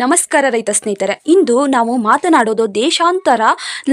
ನಮಸ್ಕಾರ ರೈತ ಸ್ನೇಹಿತರೆ. ಇಂದು ನಾವು ಮಾತನಾಡೋದು ದೇಶಾಂತರ,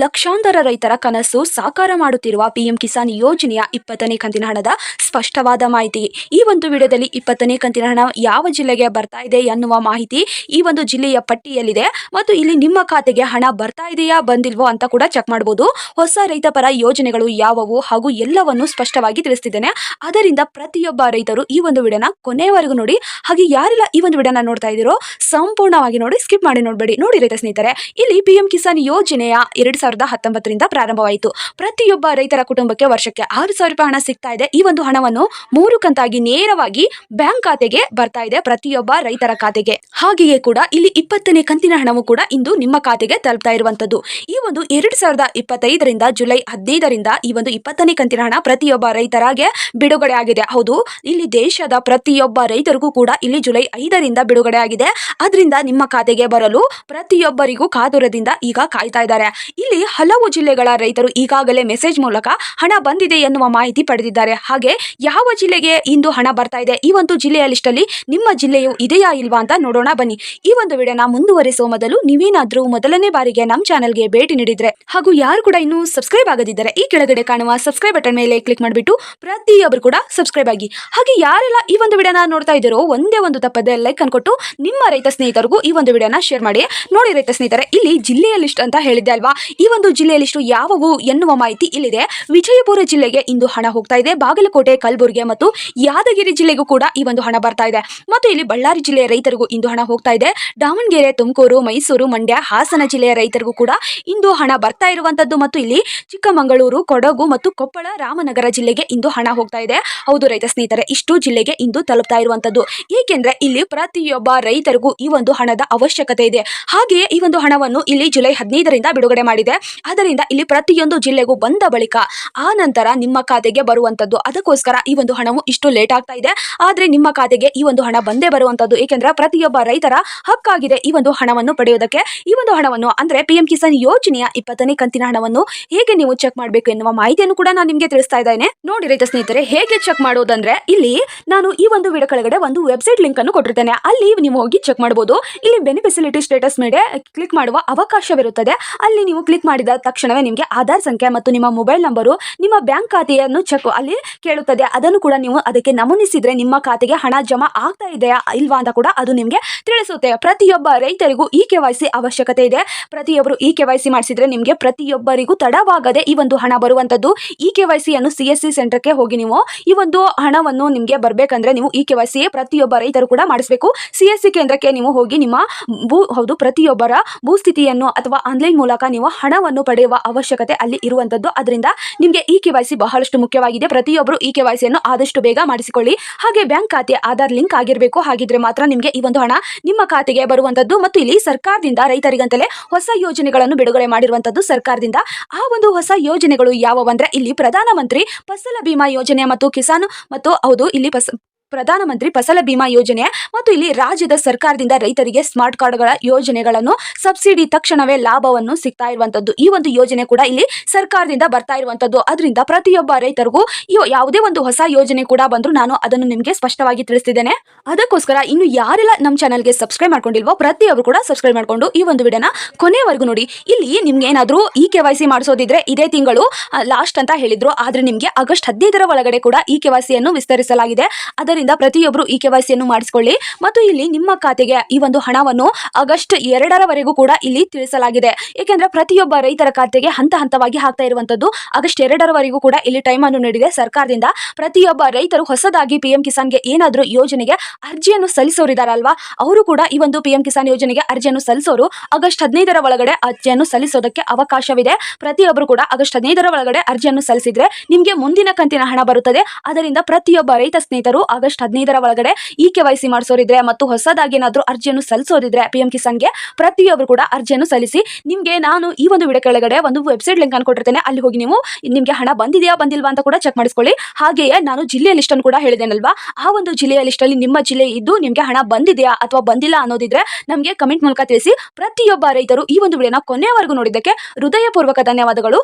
ಲಕ್ಷಾಂತರ ರೈತರ ಕನಸು ಸಾಕಾರ ಮಾಡುತ್ತಿರುವ ಪಿಎಂ ಕಿಸಾನ್ ಯೋಜನೆಯ ಇಪ್ಪತ್ತನೇ ಕಂತಿನ ಹಣದ ಸ್ಪಷ್ಟವಾದ ಮಾಹಿತಿ. ಈ ಒಂದು ವಿಡಿಯೋದಲ್ಲಿ ಇಪ್ಪತ್ತನೇ ಕಂತಿನ ಹಣ ಯಾವ ಜಿಲ್ಲೆಗೆ ಬರ್ತಾ ಇದೆ ಎನ್ನುವ ಮಾಹಿತಿ ಈ ಒಂದು ಜಿಲ್ಲೆಯ ಪಟ್ಟಿಯಲ್ಲಿದೆ. ಮತ್ತು ಇಲ್ಲಿ ನಿಮ್ಮ ಖಾತೆಗೆ ಹಣ ಬರ್ತಾ ಇದೆಯಾ, ಬಂದಿಲ್ವೋ ಅಂತ ಕೂಡ ಚೆಕ್ ಮಾಡಬಹುದು ಹೊಸ ರೈತಪರ ಯೋಜನೆಗಳು ಯಾವುವು ಹಾಗೂ ಎಲ್ಲವನ್ನು ಸ್ಪಷ್ಟವಾಗಿ ತಿಳಿಸ್ತಿದ್ದೇನೆ. ಅದರಿಂದ ಪ್ರತಿಯೊಬ್ಬ ರೈತರು ಈ ಒಂದು ವಿಡಿಯೋನ ಕೊನೆಯವರೆಗೂ ನೋಡಿ. ಹಾಗೆ ಯಾರೆಲ್ಲ ಈ ಒಂದು ವಿಡಿಯೋನ ನೋಡ್ತಾ ಇದ್ದೀರೋ, ಸಂಪೂರ್ಣವಾಗಿ ನೋಡಿ ಸ್ಕಿಪ್ ಮಾಡಿ ನೋಡಬೇಡಿ. ನೋಡಿ ರೈತ ಸ್ನೇಹಿತರೆ, ಇಲ್ಲಿ ಪಿಎಂ ಕಿಸಾನ್ ಯೋಜನೆಯ ಎರಡ್ ಸಾವಿರದ ಹತ್ತೊಂಬತ್ತರಿಂದ ಪ್ರಾರಂಭವಾಯಿತು. ಪ್ರತಿಯೊಬ್ಬ ರೈತರ ಕುಟುಂಬಕ್ಕೆ ವರ್ಷಕ್ಕೆ ಆರು ಸಾವಿರ ರೂಪಾಯಿ ಹಣ ಸಿಗ್ತಾ ಇದೆ. ಈ ಒಂದು ಹಣವನ್ನು ಮೂರು ಕಂತಾಗಿ ನೇರವಾಗಿ ಬ್ಯಾಂಕ್ ಖಾತೆಗೆ ಬರ್ತಾ ಇದೆ, ಪ್ರತಿಯೊಬ್ಬ ರೈತರ ಖಾತೆಗೆ. ಹಾಗೆಯೇ ಕೂಡ ಇಲ್ಲಿ ಇಪ್ಪತ್ತನೇ ಕಂತಿನ ಹಣವು ಕೂಡ ಇಂದು ನಿಮ್ಮ ಖಾತೆಗೆ ತಲುಪ್ತಾ ಇರುವಂತದ್ದು ಈ ಒಂದು ಎರಡ್ ಸಾವಿರದ ಇಪ್ಪತ್ತೈದರಿಂದ ಜುಲೈ ಹದಿನೈದರಿಂದ ಈ ಒಂದು ಇಪ್ಪತ್ತನೇ ಕಂತಿನ ಹಣ ಪ್ರತಿಯೊಬ್ಬ ರೈತರಾಗೆ ಬಿಡುಗಡೆ ಆಗಿದೆ. ಹೌದು, ಇಲ್ಲಿ ದೇಶದ ಪ್ರತಿಯೊಬ್ಬ ರೈತರಿಗೂ ಕೂಡ ಇಲ್ಲಿ ಜುಲೈ ಐದರಿಂದ ಬಿಡುಗಡೆ ಆಗಿದೆ. ಅದರಿಂದ ನಿಮ್ಮ ಖಾತೆಗೆ ಬರಲು ಪ್ರತಿಯೊಬ್ಬರಿಗೂ ಕಾತುರದಿಂದ ಈಗ ಕಾಯ್ತಾ ಇದ್ದಾರೆ. ಇಲ್ಲಿ ಹಲವು ಜಿಲ್ಲೆಗಳ ರೈತರು ಈಗಾಗಲೇ ಮೆಸೇಜ್ ಮೂಲಕ ಹಣ ಬಂದಿದೆ ಎನ್ನುವ ಮಾಹಿತಿ ಪಡೆದಿದ್ದಾರೆ. ಹಾಗೆ ಯಾವ ಜಿಲ್ಲೆಗೆ ಇಂದು ಹಣ ಬರ್ತಾ ಇದೆ? ಈ ಒಂದು ಜಿಲ್ಲೆಯ ಲಿಸ್ಟಲ್ಲಿ ನಿಮ್ಮ ಜಿಲ್ಲೆಯು ಇದೆಯಾ ಇಲ್ವಾ ಅಂತ ನೋಡೋಣ ಬನ್ನಿ. ಈ ಒಂದು ವಿಡಿಯೋನ ಮುಂದುವರಿಸುವ ಮೊದಲು ನೀವೇನಾದ್ರೂ ಮೊದಲನೇ ಬಾರಿಗೆ ನಮ್ಮ ಚಾನಲ್ಗೆ ಭೇಟಿ ನೀಡಿದ್ರೆ ಹಾಗೂ ಯಾರು ಕೂಡ ಇನ್ನೂ ಸಬ್ಸ್ಕ್ರೈಬ್ ಆಗದಿದ್ದರೆ ಈ ಕೆಳಗಡೆ ಕಾಣುವ ಸಬ್ಸ್ಕ್ರೈಬ್ ಬಟನ್ ಮೇಲೆ ಕ್ಲಿಕ್ ಮಾಡಿಬಿಟ್ಟು ಪ್ರತಿಯೊಬ್ಬರು ಕೂಡ ಸಬ್ಸ್ಕ್ರೈಬ್ ಆಗಿ. ಹಾಗೆ ಯಾರೆಲ್ಲ ಈ ಒಂದು ವಿಡಿಯೋನ ನೋಡ್ತಾ ಇದ್ದಾರೋ ಒಂದೇ ಒಂದು ತಪ್ಪದೆ ಲೈಕ್ ಅನ್ಕೊಟ್ಟು ನಿಮ್ಮ ರೈತ ಸ್ನೇಹಿತರಿಗೂ ಈ ಒಂದು ವಿಡಿಯೋನ ಶೇರ್ ಮಾಡಿ. ನೋಡಿ ರೈತ ಸ್ನೇಹಿತರೆ, ಇಲ್ಲಿ ಜಿಲ್ಲೆಯ ಲಿಸ್ಟ್ ಅಂತ ಹೇಳಿದ್ದೆ ಅಲ್ವಾ? ಈ ಒಂದು ಜಿಲ್ಲೆಯ ಲಿಸ್ಟ್ ಯಾವುವು ಎನ್ನುವ ಮಾಹಿತಿ ಇಲ್ಲಿದೆ. ವಿಜಯಪುರ ಜಿಲ್ಲೆಗೆ ಇಂದು ಹಣ ಹೋಗ್ತಾ ಇದೆ. ಬಾಗಲಕೋಟೆ, ಕಲಬುರಗಿ ಮತ್ತು ಯಾದಗಿರಿ ಜಿಲ್ಲೆಗೂ ಕೂಡ ಈ ಒಂದು ಹಣ ಬರ್ತಾ ಇದೆ. ಮತ್ತು ಇಲ್ಲಿ ಬಳ್ಳಾರಿ ಜಿಲ್ಲೆಯ ರೈತರಿಗೂ ಇಂದು ಹಣ ಹೋಗ್ತಾ ಇದೆ. ದಾವಣಗೆರೆ, ತುಮಕೂರು, ಮೈಸೂರು, ಮಂಡ್ಯ, ಹಾಸನ ಜಿಲ್ಲೆಯ ರೈತರಿಗೂ ಕೂಡ ಇಂದು ಹಣ ಬರ್ತಾ ಇರುವಂತದ್ದು ಮತ್ತು ಇಲ್ಲಿ ಚಿಕ್ಕಮಗಳೂರು, ಕೊಡಗು ಮತ್ತು ಕೊಪ್ಪಳ, ರಾಮನಗರ ಜಿಲ್ಲೆಗೆ ಇಂದು ಹಣ ಹೋಗ್ತಾ ಇದೆ. ಹೌದು ರೈತ ಸ್ನೇಹಿತರೆ, ಇಷ್ಟು ಜಿಲ್ಲೆಗೆ ಇಂದು ತಲುಪ್ತಾ ಇರುವಂತದ್ದು ಏಕೆಂದ್ರೆ ಇಲ್ಲಿ ಪ್ರತಿಯೊಬ್ಬ ರೈತರಿಗೂ ಈ ಒಂದು ಹಣದ ಅವಶ್ಯಕತೆ ಇದೆ. ಹಾಗೆಯೇ ಈ ಒಂದು ಹಣವನ್ನು ಇಲ್ಲಿ ಜುಲೈ ಹದಿನೈದರಿಂದ ಬಿಡುಗಡೆ ಮಾಡಿದೆ. ಅದರಿಂದ ಇಲ್ಲಿ ಪ್ರತಿಯೊಂದು ಜಿಲ್ಲೆಗೂ ಬಂದ ಬಳಿಕ ಆ ನಂತರ ನಿಮ್ಮ ಖಾತೆಗೆ ಬರುವಂತದ್ದು. ಅದಕ್ಕೋಸ್ಕರ ಈ ಒಂದು ಹಣವು ಇಷ್ಟು ಲೇಟ್ ಆಗ್ತಾ ಇದೆ. ಆದ್ರೆ ನಿಮ್ಮ ಖಾತೆಗೆ ಈ ಒಂದು ಹಣ ಬಂದೇ ಬರುವಂತದ್ದು. ಏಕೆಂದ್ರೆ ಪ್ರತಿಯೊಬ್ಬ ರೈತರ ಹಕ್ಕಾಗಿದೆ ಈ ಒಂದು ಹಣವನ್ನು ಪಡೆಯುವುದಕ್ಕೆ ಈ ಒಂದು ಹಣವನ್ನು ಅಂದ್ರೆ ಪಿಎಂ ಕಿಸಾನ್ ಯೋಜನೆಯ ಇಪ್ಪತ್ತನೇ ಕಂತಿನ ಹಣವನ್ನು ಹೇಗೆ ನೀವು ಚೆಕ್ ಮಾಡಬೇಕು ಎನ್ನುವ ಮಾಹಿತಿಯನ್ನು ಕೂಡ ನಾನು ನಿಮಗೆ ತಿಳಿಸ್ತಾ ಇದ್ದೇನೆ. ನೋಡಿ ರೈತ ಸ್ನೇಹಿತರೆ, ಹೇಗೆ ಚೆಕ್ ಮಾಡೋದಂದ್ರೆ ಇಲ್ಲಿ ನಾನು ಈ ಒಂದು ವಿಡಿಯೋ ಕೆಳಗಡೆ ಒಂದು ವೆಬ್ಸೈಟ್ ಲಿಂಕ್ ಅನ್ನು ಕೊಟ್ಟಿರ್ತೇನೆ. ಅಲ್ಲಿ ನೀವು ಹೋಗಿ ಚೆಕ್ ಮಾಡಬಹುದು ಇಲ್ಲಿ ಬೆನಿಫಿಸಿಲಿಟಿ ಸ್ಟೇಟಸ್ ಮೇಲೆ ಕ್ಲಿಕ್ ಮಾಡುವ ಅವಕಾಶವಿರುತ್ತದೆ. ಅಲ್ಲಿ ನೀವು ಕ್ಲಿಕ್ ಮಾಡಿದ ತಕ್ಷಣವೇ ನಿಮಗೆ ಆಧಾರ್ ಸಂಖ್ಯೆ ಮತ್ತು ನಿಮ್ಮ ಮೊಬೈಲ್ ನಂಬರು ನಿಮ್ಮ ಬ್ಯಾಂಕ್ ಖಾತೆಯನ್ನು ಚೆಕ್ ಅಲ್ಲಿ ಕೇಳುತ್ತದೆ. ಅದನ್ನು ಕೂಡ ನೀವು ಅದಕ್ಕೆ ನಮೂನಿಸಿದ್ರೆ ನಿಮ್ಮ ಖಾತೆಗೆ ಹಣ ಜಮಾ ಆಗ್ತಾ ಇದೆಯಾ ಇಲ್ವಾ ಅಂತ ಕೂಡ ಅದು ನಿಮಗೆ ತಿಳಿಸುತ್ತೆ. ಪ್ರತಿಯೊಬ್ಬ ರೈತರಿಗೂ ಈ ಕೆ ಅವಶ್ಯಕತೆ ಇದೆ. ಪ್ರತಿಯೊಬ್ಬರು ಈ ಕೆ ಸಿ ಮಾಡಿಸಿದ್ರೆ ನಿಮಗೆ ಪ್ರತಿಯೊಬ್ಬರಿಗೂ ತಡವಾಗದೆ ಈ ಒಂದು ಹಣ ಬರುವಂತದ್ದು. ಈ K Y C S C ಸೆಂಟರ್ಗೆ ಹೋಗಿ ನೀವು ಈ ಒಂದು ಹಣವನ್ನು ನಿಮಗೆ ಬರಬೇಕಂದ್ರೆ ನೀವು ಈ ಕೆ ವೈ ಸಿ ಪ್ರತಿಯೊಬ್ಬ ರೈತರು ಕೂಡ ಮಾಡಿಸಬೇಕು. ಸಿ ಕೇಂದ್ರಕ್ಕೆ ನೀವು ಹೋಗಿ ನಿಮ್ಮ ಭೂ, ಹೌದು, ಪ್ರತಿಯೊಬ್ಬರ ಭೂಸ್ಥಿತಿಯನ್ನು ಅಥವಾ ಆನ್ಲೈನ್ ಮೂಲಕ ನೀವು ಹಣವನ್ನು ಪಡೆಯುವ ಅವಶ್ಯಕತೆ ಅಲ್ಲಿ ಇರುವಂತದ್ದು. ಅದರಿಂದ ನಿಮಗೆ ಇ ಕೆ ಬಹಳಷ್ಟು ಮುಖ್ಯವಾಗಿದೆ. ಪ್ರತಿಯೊಬ್ಬರು ಈ ಕೆ ಆದಷ್ಟು ಬೇಗ ಮಾಡಿಸಿಕೊಳ್ಳಿ. ಹಾಗೆ ಬ್ಯಾಂಕ್ ಖಾತೆ, ಆಧಾರ್ ಲಿಂಕ್ ಆಗಿರಬೇಕು. ಹಾಗಿದ್ರೆ ಮಾತ್ರ ನಿಮಗೆ ಈ ಒಂದು ಹಣ ನಿಮ್ಮ ಖಾತೆಗೆ ಬರುವಂತದ್ದು ಮತ್ತು ಇಲ್ಲಿ ಸರ್ಕಾರದಿಂದ ರೈತರಿಗಂತಲೇ ಹೊಸ ಯೋಜನೆಗಳನ್ನು ಬಿಡುಗಡೆ ಮಾಡಿರುವಂತದ್ದು ಸರ್ಕಾರದಿಂದ. ಆ ಒಂದು ಹೊಸ ಯೋಜನೆಗಳು ಯಾವುವಂದ್ರೆ ಇಲ್ಲಿ ಪ್ರಧಾನಮಂತ್ರಿ ಫಸಲ ಬಿಮಾ ಯೋಜನೆ ಮತ್ತು ಕಿಸಾನ್ ಮತ್ತು ಹೌದು, ಇಲ್ಲಿ ಫಸ ಪ್ರಧಾನಮಂತ್ರಿ ಫಸಲ ಬಿಮಾ ಯೋಜನೆ ಮತ್ತು ಇಲ್ಲಿ ರಾಜ್ಯದ ಸರ್ಕಾರದಿಂದ ರೈತರಿಗೆ ಸ್ಮಾರ್ಟ್ ಕಾರ್ಡ್ಗಳ ಯೋಜನೆಗಳನ್ನು ಸಬ್ಸಿಡಿ ತಕ್ಷಣವೇ ಲಾಭವನ್ನು ಸಿಗ್ತಾ ಇರುವಂತದ್ದು. ಈ ಒಂದು ಯೋಜನೆ ಕೂಡ ಇಲ್ಲಿ ಸರ್ಕಾರದಿಂದ ಬರ್ತಾ ಇರುವಂತದ್ದು. ಅದರಿಂದ ಪ್ರತಿಯೊಬ್ಬ ರೈತರಿಗೂ ಯಾವುದೇ ಒಂದು ಹೊಸ ಯೋಜನೆ ಕೂಡ ಬಂದ್ರು ನಾನು ಅದನ್ನು ನಿಮಗೆ ಸ್ಪಷ್ಟವಾಗಿ ತಿಳಿಸ್ತಿದ್ದೇನೆ. ಅದಕ್ಕೋಸ್ಕರ ಇನ್ನು ಯಾರೆಲ್ಲ ನಮ್ಮ ಚಾನಲ್ಗೆ ಸಬ್ಸ್ಕ್ರೈಬ್ ಮಾಡ್ಕೊಂಡಿಲ್ವೋ ಪ್ರತಿಯೊಬ್ಬರು ಕೂಡ ಸಬ್ಸ್ಕ್ರೈಬ್ ಮಾಡಿಕೊಂಡು ಈ ಒಂದು ವಿಡಿಯೋನ ಕೊನೆವರೆಗೂ ನೋಡಿ. ಇಲ್ಲಿ ನಿಮ್ಗೆ ಏನಾದರೂ ಈ ಕೆ ವೈ ಸಿ ಮಾಡಿಸೋದಿದ್ರೆ ಇದೇ ತಿಂಗಳು ಲಾಸ್ಟ್ ಅಂತ ಹೇಳಿದ್ರು. ಆದರೆ ನಿಮಗೆ ಆಗಸ್ಟ್ ಹದಿನೈದರ ಒಳಗಡೆ ಕೂಡ ಈ ಕೆ ವೈ ಸಿಯನ್ನು ವಿಸ್ತರಿಸಲಾಗಿದೆ. ಅದರಿಂದ ಪ್ರತಿಯೊಬ್ಬರು ಈ ಕೆ ವೈ ಸಿಯನ್ನು ಮಾಡಿಸಿಕೊಳ್ಳಿ. ಮತ್ತು ಇಲ್ಲಿ ನಿಮ್ಮ ಖಾತೆಗೆ ಈ ಒಂದು ಹಣವನ್ನು ಆಗಸ್ಟ್ ಎರಡರವರೆಗೂ ಕೂಡ ಇಲ್ಲಿ ತಿಳಿಸಲಾಗಿದೆ. ಏಕೆಂದ್ರೆ ಪ್ರತಿಯೊಬ್ಬ ರೈತರ ಖಾತೆಗೆ ಹಂತ ಹಂತವಾಗಿ ಹಾಕ್ತಾ ಇರುವಂತದ್ದು ಆಗಸ್ಟ್ ಎರಡರವರೆಗೂ ಕೂಡ ಇಲ್ಲಿ ಟೈಮ್ ಅನ್ನು ನೀಡಿದೆ ಸರ್ಕಾರದಿಂದ. ಪ್ರತಿಯೊಬ್ಬ ರೈತರು ಹೊಸದಾಗಿ ಪಿಎಂ ಕಿಸಾನ್ಗೆ ಏನಾದರೂ ಯೋಜನೆಗೆ ಅರ್ಜಿಯನ್ನು ಸಲ್ಲಿಸೋರಿದಾರಲ್ವಾ? ಅವರು ಕೂಡ ಈ ಒಂದು ಪಿಎಂ ಕಿಸಾನ್ ಯೋಜನೆಗೆ ಅರ್ಜಿಯನ್ನು ಸಲ್ಲಿಸೋರು ಆಗಸ್ಟ್ ಹದಿನೈದರ ಒಳಗಡೆ ಅರ್ಜಿಯನ್ನು ಸಲ್ಲಿಸೋದಕ್ಕೆ ಅವಕಾಶವಿದೆ. ಪ್ರತಿಯೊಬ್ಬರು ಕೂಡ ಆಗಸ್ಟ್ ಹದಿನೈದರ ಒಳಗಡೆ ಅರ್ಜಿಯನ್ನು ಸಲ್ಲಿಸಿದ್ರೆ ನಿಮಗೆ ಮುಂದಿನ ಕಂತಿನ ಹಣ ಬರುತ್ತದೆ. ಅದರಿಂದ ಪ್ರತಿಯೊಬ್ಬ ರೈತ ಸ್ನೇಹಿತರು ಆಗಸ್ಟ್ ಹದಿನೈದರ ಒಳಗಡೆ ಈ ಕೆ ವೈ ಸಿ ಮಾಡಿಸೋರಿದ್ರೆ ಮತ್ತು ಹೊಸದಾಗಿ ಏನಾದರೂ ಅರ್ಜಿಯನ್ನು ಸಲ್ಲಿಸೋದಿದ್ರೆ ಪಿಎಂ ಕಿಸಾನ್ಗೆ ಪ್ರತಿಯೊಬ್ಬರು ಕೂಡ ಅರ್ಜಿಯನ್ನು ಸಲ್ಲಿಸಿ. ನಿಮಗೆ ನಾನು ಈ ಒಂದು ವಿಡಿಯೋ ಕೆಳಗಡೆ ಒಂದು ವೆಬ್ಸೈಟ್ ಲಿಂಕ್ ಅನ್ನು ಕೊಟ್ಟಿರ್ತೇನೆ. ಅಲ್ಲಿ ಹೋಗಿ ನೀವು ನಿಮಗೆ ಹಣ ಬಂದಿದೆಯಾ ಬಂದಿಲ್ವಾ ಅಂತ ಕೂಡ ಚೆಕ್ ಮಾಡಿಸ್ಕೊಳ್ಳಿ. ಹಾಗೆಯೇ ನಾನು ಜಿಲ್ಲೆಯ ಲಿಸ್ಟ್ ಅನ್ನು ಕೂಡ ಹೇಳಿದೇನಲ್ವಾ ಆ ಒಂದು ಜಿಲ್ಲೆಯ ಲಿಸ್ಟ್ ಅಲ್ಲಿ ನಿಮ್ಮ ಜಿಲ್ಲೆ ಇದ್ದು ನಿಮಗೆ ಹಣ ಬಂದಿದೆಯಾ ಅಥವಾ ಬಂದಿಲ್ಲ ಅನ್ನೋದಿದ್ರೆ ನಮಗೆ ಕಮೆಂಟ್ ಮೂಲಕ ತಿಳಿಸಿ. ಪ್ರತಿಯೊಬ್ಬ ರೈತರು ಈ ಒಂದು ವಿಡಿಯೋನ ಕೊನೆಯವರೆಗೂ ನೋಡಿದ್ದಕ್ಕೆ ಹೃದಯಪೂರ್ವಕ ಧನ್ಯವಾದಗಳು.